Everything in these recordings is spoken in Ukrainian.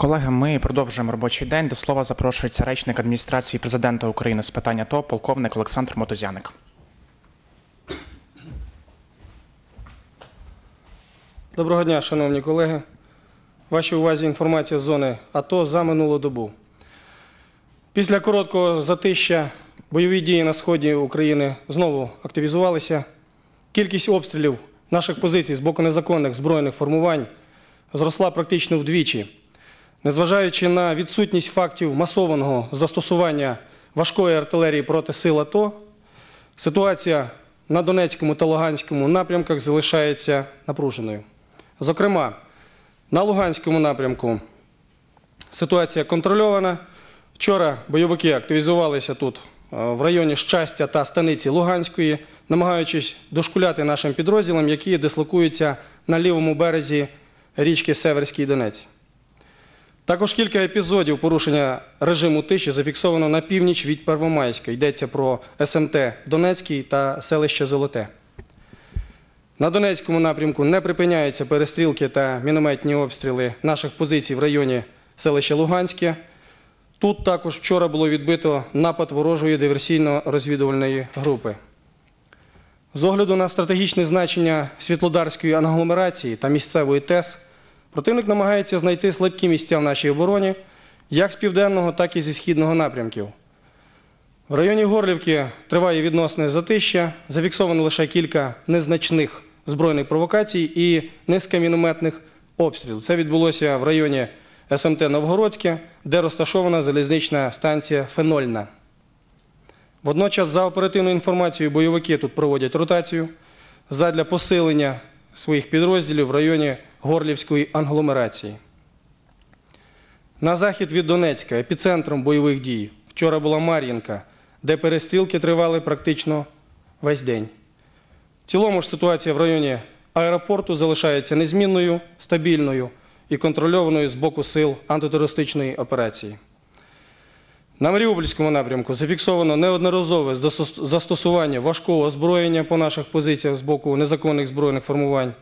Колеги, ми продовжуємо робочий день. До слова запрошується речник адміністрації президента України з питань АТО, полковник Олександр Мотозяник. Доброго дня, шановні колеги. Вашій увазі інформація з зони АТО за минулу добу. Після короткого затища бойові дії на сході України знову активізувалися. Кількість обстрілів наших позицій з боку незаконних збройних формувань зросла практично вдвічі. Незважаючи на відсутність фактів масованого застосування важкої артилерії проти сил АТО, ситуація на Донецькому та Луганському напрямках залишається напруженою. Зокрема, на Луганському напрямку ситуація контрольована. Вчора бойовики активізувалися тут е, в районі Щастя та станиці Луганської, намагаючись дошкуляти нашим підрозділам, які дислокуються на лівому березі річки Северський Донець. Також кілька епізодів порушення режиму тиші зафіксовано на північ від Первомайська. Йдеться про СМТ Донецький та селище Золоте. На Донецькому напрямку не припиняються перестрілки та мінометні обстріли наших позицій в районі селища Луганське. Тут також вчора було відбито напад ворожої диверсійно-розвідувальної групи. З огляду на стратегічне значення світлодарської агломерації та місцевої ТЕС, противник намагається знайти слабкі місця в нашій обороні як з південного, так і зі східного напрямків. В районі Горлівки триває відносне затища, зафіксовано лише кілька незначних збройних провокацій і низка мінометних обстрілів. Це відбулося в районі СМТ Новгородське, де розташована залізнична станція Фенольна. Водночас, за оперативною інформацією, бойовики тут проводять ротацію задля посилення своїх підрозділів в районі Горлівської англомерації. На захід від Донецька, епіцентром бойових дій, вчора була Мар'їнка, де перестрілки тривали практично весь день. В цілому ж ситуація в районі аеропорту залишається незмінною, стабільною і контрольованою з боку сил антитерористичної операції. На Маріупольському напрямку зафіксовано неодноразове застосування важкого озброєння по наших позиціях з боку незаконних збройних формувань.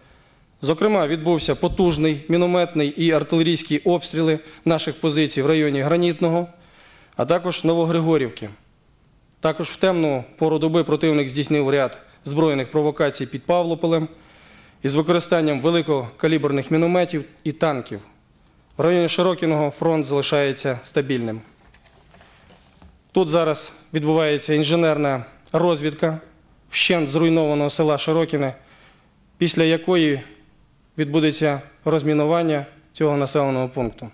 Зокрема, відбувся потужний мінометний і артилерійські обстріли наших позицій в районі Гранітного, а також Новогригорівки. Також в темну пору доби противник здійснив ряд збройних провокацій під Павлополем із використанням великокаліберних мінометів і танків. В районі Широкіного фронт залишається стабільним. Тут зараз відбувається інженерна розвідка вщент зруйнованого села Широкіне, після якої відбудеться розмінування цього населеного пункту.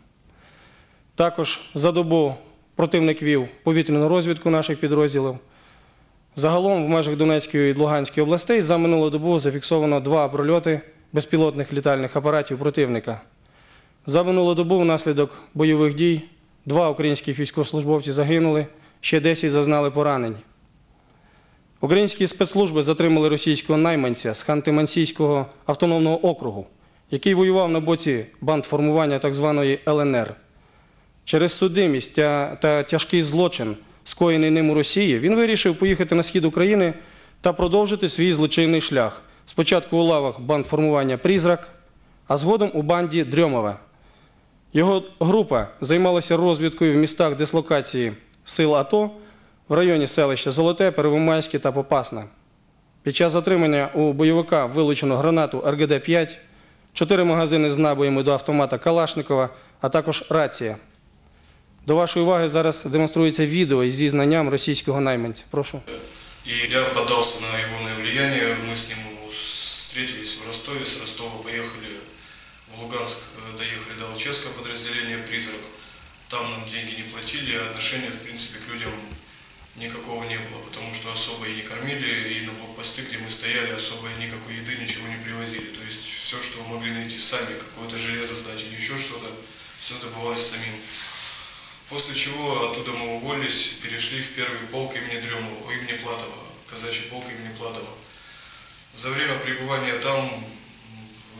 Також за добу противник вів повітряну розвідку наших підрозділів. Загалом в межах Донецької і Луганської областей за минулу добу зафіксовано два прольоти безпілотних літальних апаратів противника. За минулу добу внаслідок бойових дій два українських військовослужбовці загинули, ще 10 зазнали поранень. Українські спецслужби затримали російського найманця з Ханти-Мансійського автономного округу, який воював на боці бандформування так званої ЛНР. Через судимість та, тяжкий злочин, скоєний ним у Росії, він вирішив поїхати на схід України та продовжити свій злочинний шлях. Спочатку у лавах бандформування Призрак, а згодом у банді Дрьомове. Його група займалася розвідкою в містах дислокації сил АТО в районі селища Золоте, Первомайське та Попасна. Під час затримання у бойовика вилучено гранату РГД-5, чотири магазини з набоями до автомата Калашникова, а також рація. До вашої уваги зараз демонструється відео із зізнанням російського найманця. Прошу. И я поддался на его влияние. Мы с ним встретились в Ростове, с Ростова поехали в Луганск, э, доехали до Алчевского подразделения «Призрак». Там нам деньги не платили, а отношения, в принципе, к людям никакого не было, потому что особо и не кормили, и на блокпосты, где мы стояли, особо и никакой еды, ничего не привозили. То есть все, что могли найти сами, какое-то железо сдать или еще что-то, все добывалось самим. После чего оттуда мы уволились, перешли в первый полк имени Дремова, имени Платова, казачий полк имени Платова. За время пребывания там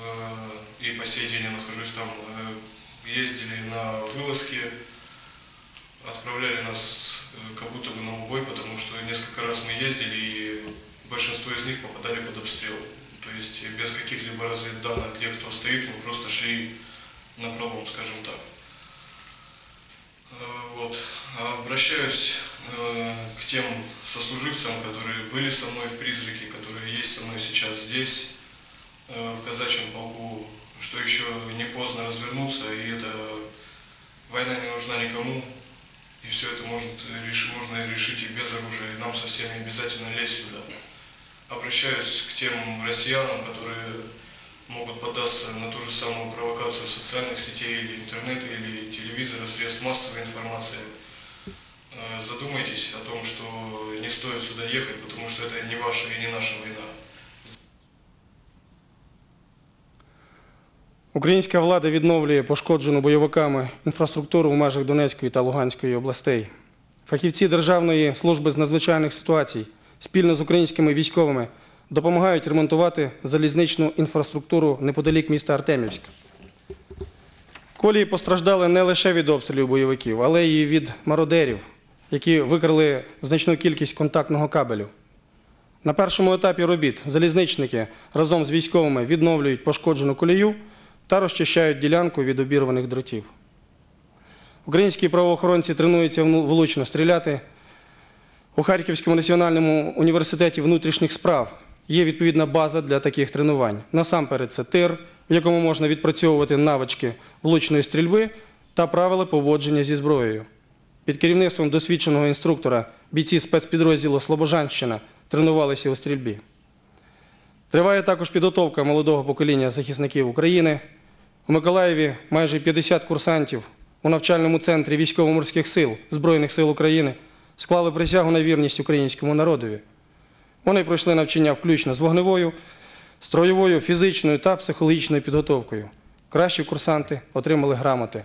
э, и по сей день я нахожусь там, э, ездили на вылазки, отправляли нас как будто бы на убой, потому что несколько раз мы ездили и большинство из них попадали под обстрел. То есть э, без каких-либо разведданных, где кто стоит, мы просто шли на пролом, скажем так. Вот. Обращаюсь э, к тем сослуживцам, которые были со мной в призраке, которые есть со мной сейчас здесь, э, в казачьем полку, что еще не поздно развернуться, и эта война не нужна никому, и все это может реши- можно решить и без оружия, и нам со всеми обязательно лезть сюда. Обращаюсь к тем россиянам, которые могут поддаться на ту же самую провокацию социальных сетей или интернета, или телевизора, средств массовой информации. Э, Задумайтесь о том, что не стоит сюда ехать, потому что это не ваша и не наша война. Українська влада відновлює пошкоджену бойовиками інфраструктуру в межах Донецької та Луганської областей. Фахівці Державної служби з надзвичайних ситуацій спільно з українськими військовими допомагають ремонтувати залізничну інфраструктуру неподалік міста Артемівськ. Колії постраждали не лише від обстрілів бойовиків, але й від мародерів, які викрили значну кількість контактного кабелю. На першому етапі робіт залізничники разом з військовими відновлюють пошкоджену колію та розчищають ділянку від обірваних дротів. Українські правоохоронці тренуються влучно стріляти. У Харківському національному університеті внутрішніх справ є відповідна база для таких тренувань. Насамперед, це тир, в якому можна відпрацьовувати навички влучної стрільби та правила поводження зі зброєю. Під керівництвом досвідченого інструктора бійці спецпідрозділу Слобожанщина тренувалися у стрільбі. Триває також підготовка молодого покоління захисників України. У Миколаєві майже 50 курсантів у навчальному центрі військово-морських сил Збройних сил України склали присягу на вірність українському народові. Вони пройшли навчання включно з вогневою, строєвою, фізичною та психологічною підготовкою. Кращі курсанти отримали грамоти.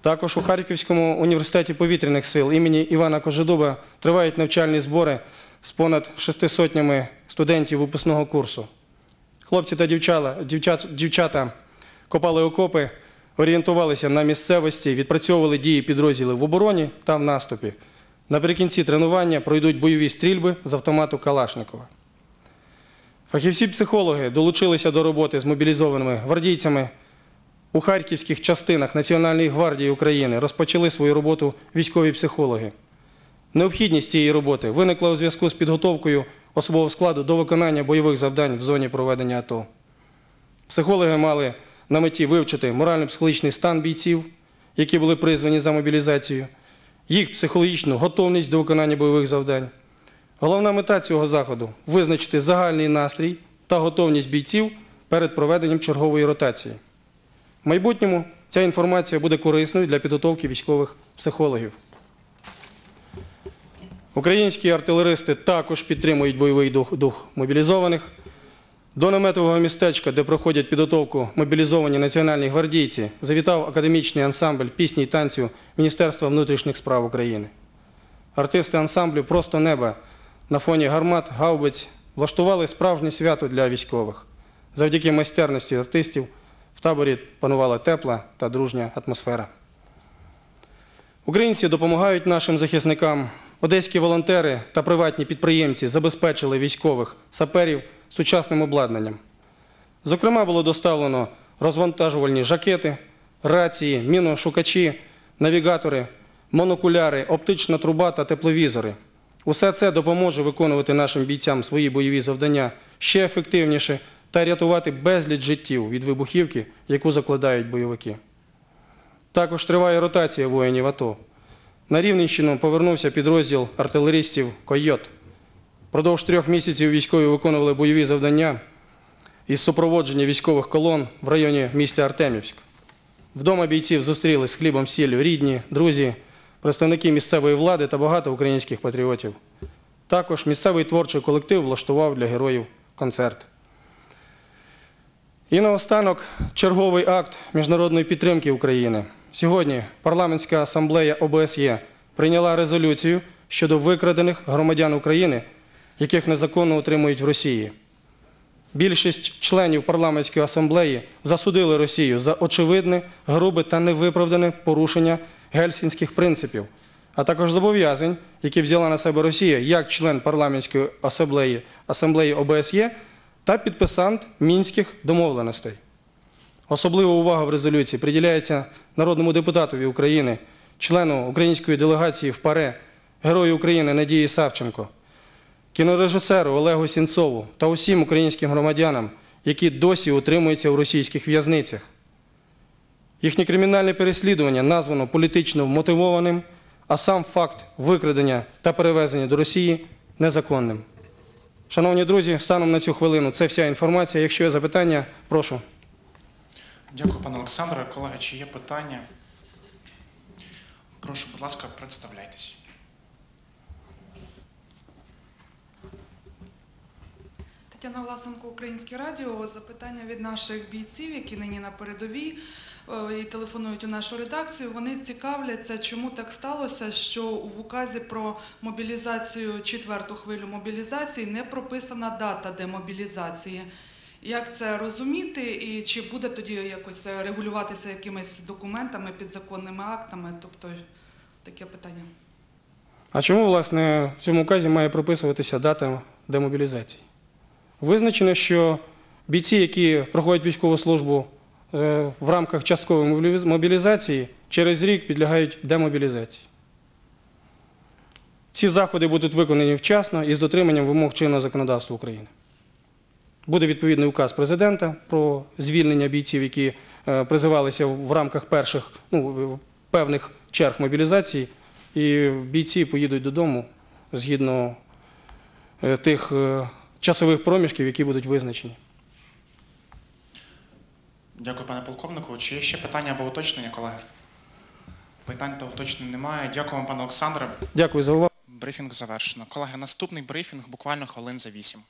Також у Харківському університеті повітряних сил імені Івана Кожедуба тривають навчальні збори з понад шести сотнями студентів випускного курсу. Хлопці та дівчата, дівчат, дівчата копали окопи, орієнтувалися на місцевості, відпрацьовували дії підрозділів в обороні та в наступі. Наприкінці тренування пройдуть бойові стрільби з автомату Калашникова. Фахівці-психологи долучилися до роботи з мобілізованими гвардійцями. У харківських частинах Національної гвардії України розпочали свою роботу військові психологи. Необхідність цієї роботи виникла у зв'язку з підготовкою особового складу до виконання бойових завдань в зоні проведення АТО. Психологи мали на меті вивчити морально-психологічний стан бійців, які були призвані за мобілізацію, їх психологічну готовність до виконання бойових завдань. Головна мета цього заходу визначити загальний настрій та готовність бійців перед проведенням чергової ротації. В майбутньому ця інформація буде корисною для підготовки військових психологів. Українські артилеристи також підтримують бойовий дух, дух мобілізованих. До наметового містечка, де проходять підготовку мобілізовані національні гвардійці, завітав академічний ансамбль пісні й танцю Міністерства внутрішніх справ України. Артисти ансамблю Просто неба на фоні гармат, гаубиць влаштували справжнє свято для військових. Завдяки майстерності артистів в таборі панувала тепла та дружня атмосфера. Українці допомагають нашим захисникам. Одеські волонтери та приватні підприємці забезпечили військових саперів сучасним обладнанням. Зокрема, було доставлено розвантажувальні жакети, рації, міношукачі, навігатори, монокуляри, оптична труба та тепловізори. Усе це допоможе виконувати нашим бійцям свої бойові завдання ще ефективніше та рятувати безліч життів від вибухівки, яку закладають бойовики. Також триває ротація воїнів АТО. На Рівненщину повернувся підрозділ артилеристів Койот. Продовж трьох місяців військові виконували бойові завдання із супроводження військових колон в районі міста Артемівськ. Вдома бійців зустріли з хлібом сіллю рідні, друзі, представники місцевої влади та багато українських патріотів. Також місцевий творчий колектив влаштував для героїв концерт. І наостанок черговий акт міжнародної підтримки України. Сьогодні парламентська асамблея ОБСЄ прийняла резолюцію щодо викрадених громадян України, яких незаконно утримують в Росії. Більшість членів парламентської асамблеї засудили Росію за очевидне, грубе та невиправдане порушення гельсінських принципів, а також зобов'язань, які взяла на себе Росія як член парламентської асамблеї, асамблеї ОБСЄ та підписант мінських домовленостей. Особлива увага в резолюції приділяється народному депутатові України, члену української делегації в ПАРЕ, Герою України Надії Савченко, кінорежисеру Олегу Сінцову та усім українським громадянам, які досі утримуються у російських в'язницях. Їхнє кримінальне переслідування названо політично вмотивованим, а сам факт викрадення та перевезення до Росії незаконним. Шановні друзі, станом на цю хвилину це вся інформація. Якщо є запитання, прошу. Дякую, пане Олександре. Колеги, чи є питання? Прошу, будь ласка, представляйтесь. Тетяна Власенко, Українське радіо. Запитання від наших бійців, які нині на передовій е, і телефонують у нашу редакцію. Вони цікавляться, чому так сталося, що в указі про мобілізацію, четверту хвилю мобілізації не прописана дата демобілізації. Як це розуміти, і чи буде тоді якось регулюватися якимись документами, підзаконними актами? Тобто таке питання. А чому, власне, в цьому указі має прописуватися дата демобілізації? Визначено, що бійці, які проходять військову службу е, в рамках часткової мобілізації, через рік підлягають демобілізації. Ці заходи будуть виконані вчасно і з дотриманням вимог чинного законодавства України. Буде відповідний указ президента про звільнення бійців, які е, призивалися в рамках перших ну, певних черг мобілізації, і бійці поїдуть додому згідно е, тих е, часових проміжків, які будуть визначені. Дякую, пане полковнику. Чи є ще питання або уточнення, колеги? Питань та уточнень немає. Дякую вам, пане Олександре. Дякую за увагу. Брифінг завершено. Колеги, наступний брифінг буквально хвилин за вісім.